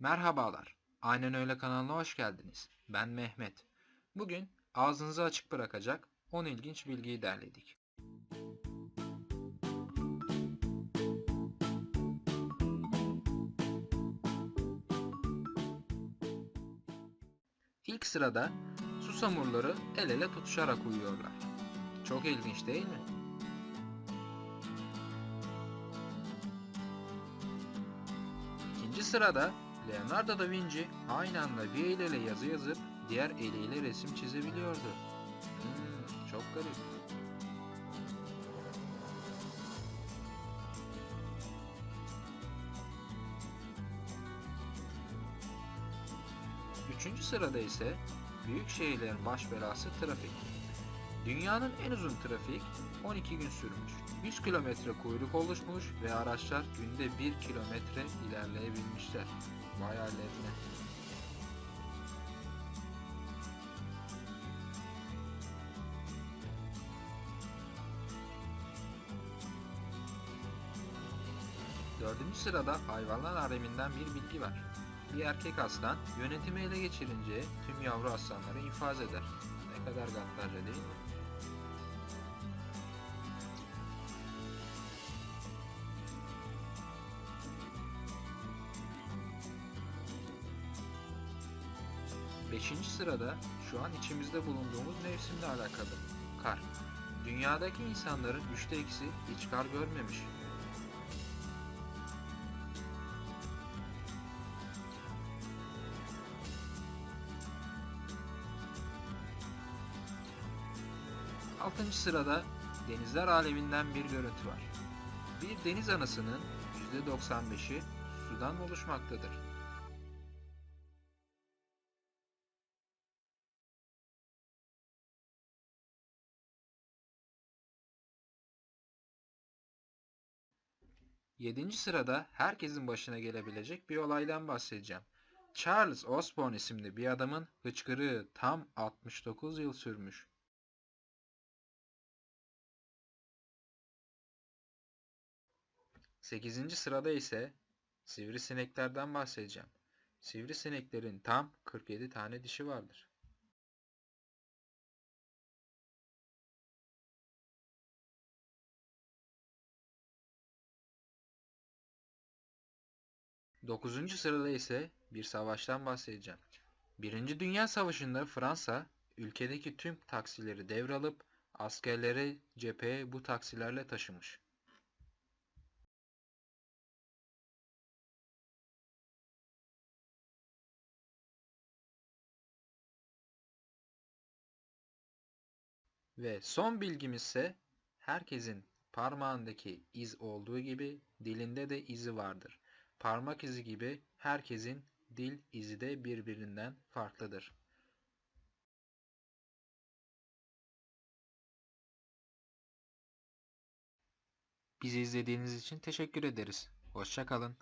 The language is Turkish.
Merhabalar. Aynen öyle kanalına hoş geldiniz. Ben Mehmet. Bugün ağzınızı açık bırakacak 10 ilginç bilgiyi derledik. İlk sırada susamurları el ele tutuşarak uyuyorlar. Çok ilginç değil mi? İkinci sırada Leonardo da Vinci aynı anda bir eliyle yazı yazıp diğer eliyle resim çizebiliyordu. Hmm, çok garip. Üçüncü sırada ise büyük şehirlerin baş belası trafik. Dünyanın en uzun trafik 12 gün sürmüş. 100 kilometre kuyruk oluşmuş ve araçlar günde 1 kilometre ilerleyebilmişler. Vay hallerine. Dördüncü sırada hayvanlar aleminden bir bilgi var. Bir erkek aslan yönetimi ele geçirince tüm yavru aslanları infaz eder. Ne kadar gaddarca değil mi? Beşinci sırada şu an içimizde bulunduğumuz mevsimle alakalı. Kar. Dünyadaki insanların üçte ikisi hiç kar görmemiş. Altıncı sırada denizler aleminden bir görüntü var. Bir deniz anasının %95'i sudan oluşmaktadır. Yedinci sırada herkesin başına gelebilecek bir olaydan bahsedeceğim. Charles Osborne isimli bir adamın hıçkırığı tam 69 yıl sürmüş. 8. sırada ise sivrisineklerden bahsedeceğim. Sivrisineklerin tam 47 tane dişi vardır. Dokuzuncu sırada ise bir savaştan bahsedeceğim. Birinci Dünya Savaşı'nda Fransa ülkedeki tüm taksileri devralıp askerleri cepheye bu taksilerle taşımış. Ve son bilgimiz ise herkesin parmağındaki iz olduğu gibi dilinde de izi vardır. Parmak izi gibi herkesin dil izi de birbirinden farklıdır. Bizi izlediğiniz için teşekkür ederiz. Hoşça kalın.